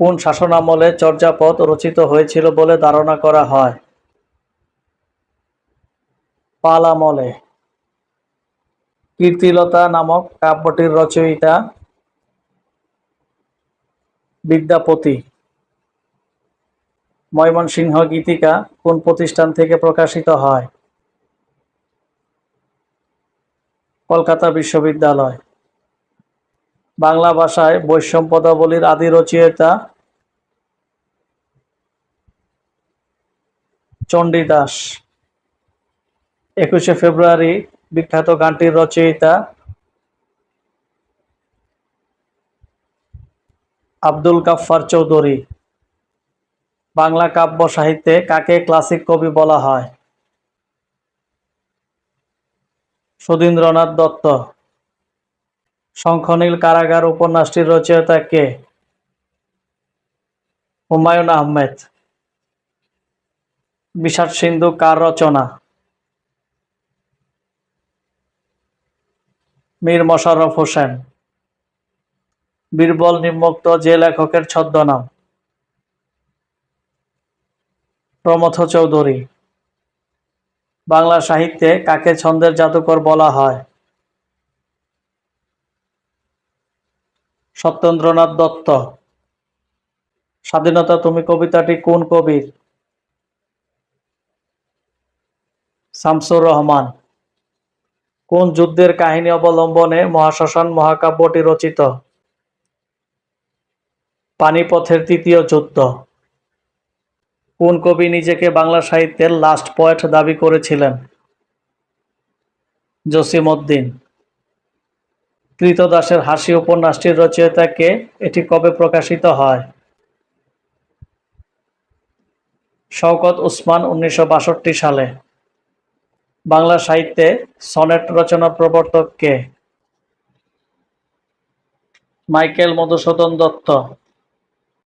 কোন শাসনামলে চর্যাপদ রচিত হয়েছিল বলে ধারণা করা হয়? পাল আমলে কীর্তিলতা নামক কাব্যটির রচয়িতা বিদ্যাপতি। ময়মনসিংহ গীতিকা কোন প্রতিষ্ঠান থেকে প্রকাশিত হয়? কলকাতা বিশ্ববিদ্যালয়। বাংলা ভাষায় বৈষম্য পদাবলীর আদি রচয়িতা চণ্ডীদাস একুশে ফেব্রুয়ারি বিখ্যাত গানটির রচয়িতা আব্দুল গাফফার চৌধুরী। বাংলা কাব্য সাহিত্যে কাকে ক্লাসিক কবি বলা হয়? সুধীন্দ্রনাথ দত্ত। শঙ্খনীল কারাগার উপন্যাসটির রচয়িতা কে? হুমায়ুন আহমেদ। বিষাদ সিন্ধু কার রচনা? মীর মশাররফ হোসেন। বীরবল নিম্নোক্ত যে লেখকের ছদ্মনাম। প্রমথ চৌধুরী। বাংলা সাহিত্যে কাকে ছন্দের জাদুকর বলা হয়? সত্যেন্দ্রনাথ দত্ত। স্বাধীনতা তুমি কবিতাটি কোন কবির? শামসুর রহমান। কোন যুদ্ধের কাহিনী অবলম্বনে মহাশ্মশান মহাকাব্যটি রচিত? পানিপথের তৃতীয় যুদ্ধ। কোন কবি নিজেকে বাংলা সাহিত্যের লাস্ট পয়েট দাবি করেছিলেন? জসিম উদ্দিন। কৃতদাসের হাসি উপন্যাসটির রচয়িতাকে এটি কবে প্রকাশিত হয়? শওকত উসমান উনিশশো বাষট্টি সালে। বাংলা সাহিত্যে সনেট রচনা প্রবর্তক কে? মাইকেল মধুসূদন দত্ত।